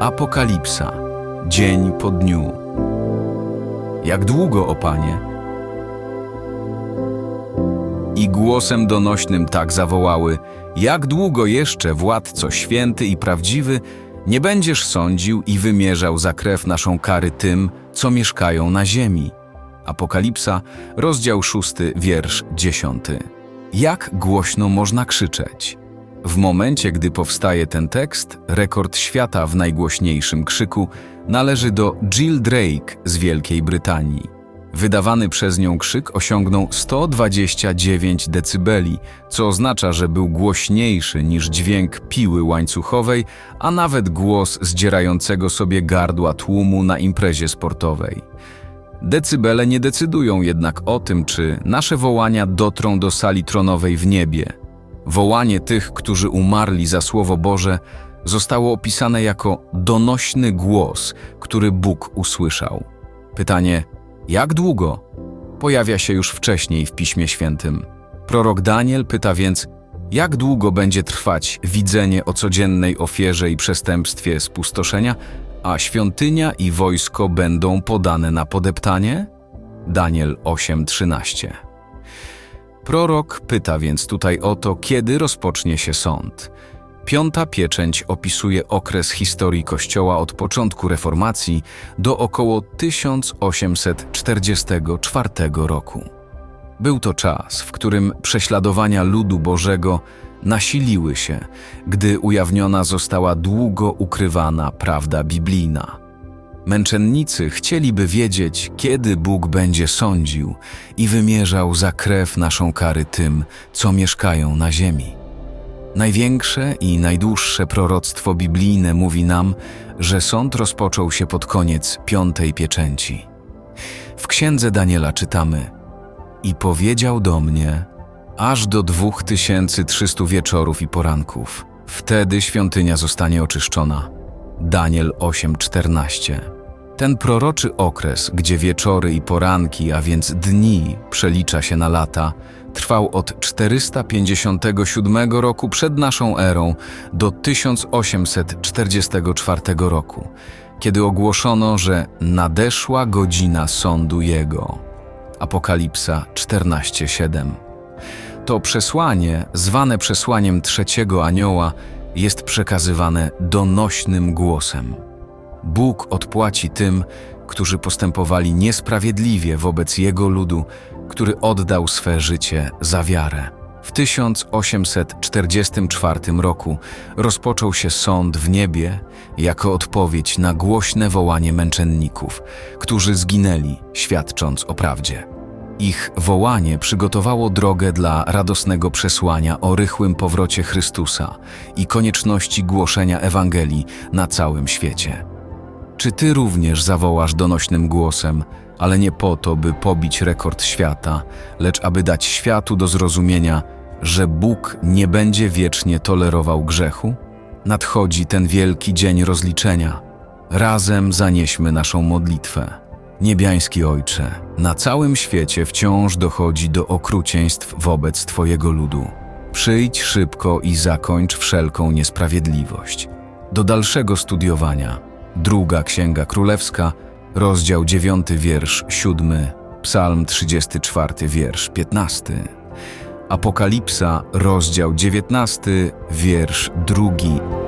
Apokalipsa, dzień po dniu. Jak długo, o Panie? I głosem donośnym tak zawołały: Jak długo jeszcze, władco święty i prawdziwy, nie będziesz sądził i wymierzał za krew naszą kary tym, co mieszkają na ziemi? Apokalipsa, rozdział 6, wiersz 10. Jak głośno można krzyczeć? W momencie, gdy powstaje ten tekst, rekord świata w najgłośniejszym krzyku należy do Jill Drake z Wielkiej Brytanii. Wydawany przez nią krzyk osiągnął 129 decybeli, co oznacza, że był głośniejszy niż dźwięk piły łańcuchowej, a nawet głos zdzierającego sobie gardła tłumu na imprezie sportowej. Decybele nie decydują jednak o tym, czy nasze wołania dotrą do sali tronowej w niebie. Wołanie tych, którzy umarli za Słowo Boże, zostało opisane jako donośny głos, który Bóg usłyszał. Pytanie, jak długo? Pojawia się już wcześniej w Piśmie Świętym. Prorok Daniel pyta więc, jak długo będzie trwać widzenie o codziennej ofierze i przestępstwie spustoszenia, a świątynia i wojsko będą podane na podeptanie? Daniel 8:13. Prorok pyta więc tutaj o to, kiedy rozpocznie się sąd. Piąta pieczęć opisuje okres historii Kościoła od początku reformacji do około 1844 roku. Był to czas, w którym prześladowania ludu Bożego nasiliły się, gdy ujawniona została długo ukrywana prawda biblijna. Męczennicy chcieliby wiedzieć, kiedy Bóg będzie sądził i wymierzał za krew naszą kary tym, co mieszkają na ziemi. Największe i najdłuższe proroctwo biblijne mówi nam, że sąd rozpoczął się pod koniec piątej pieczęci. W księdze Daniela czytamy: I powiedział do mnie, aż do 2300 wieczorów i poranków. Wtedy świątynia zostanie oczyszczona. Daniel 8:14. Ten proroczy okres, gdzie wieczory i poranki, a więc dni, przelicza się na lata, trwał od 457 roku przed naszą erą do 1844 roku, kiedy ogłoszono, że nadeszła godzina sądu Jego. Apokalipsa 14:7. To przesłanie, zwane przesłaniem trzeciego anioła, jest przekazywane donośnym głosem. Bóg odpłaci tym, którzy postępowali niesprawiedliwie wobec Jego ludu, który oddał swe życie za wiarę. W 1844 roku rozpoczął się sąd w niebie jako odpowiedź na głośne wołanie męczenników, którzy zginęli, świadcząc o prawdzie. Ich wołanie przygotowało drogę dla radosnego przesłania o rychłym powrocie Chrystusa i konieczności głoszenia Ewangelii na całym świecie. Czy ty również zawołasz donośnym głosem, ale nie po to, by pobić rekord świata, lecz aby dać światu do zrozumienia, że Bóg nie będzie wiecznie tolerował grzechu? Nadchodzi ten wielki dzień rozliczenia. Razem zanieśmy naszą modlitwę. Niebiański Ojcze, na całym świecie wciąż dochodzi do okrucieństw wobec Twojego ludu. Przyjdź szybko i zakończ wszelką niesprawiedliwość. Do dalszego studiowania. Druga Księga Królewska, rozdział 9, wiersz 7, Psalm 34, wiersz 15. Apokalipsa, rozdział 19, wiersz 2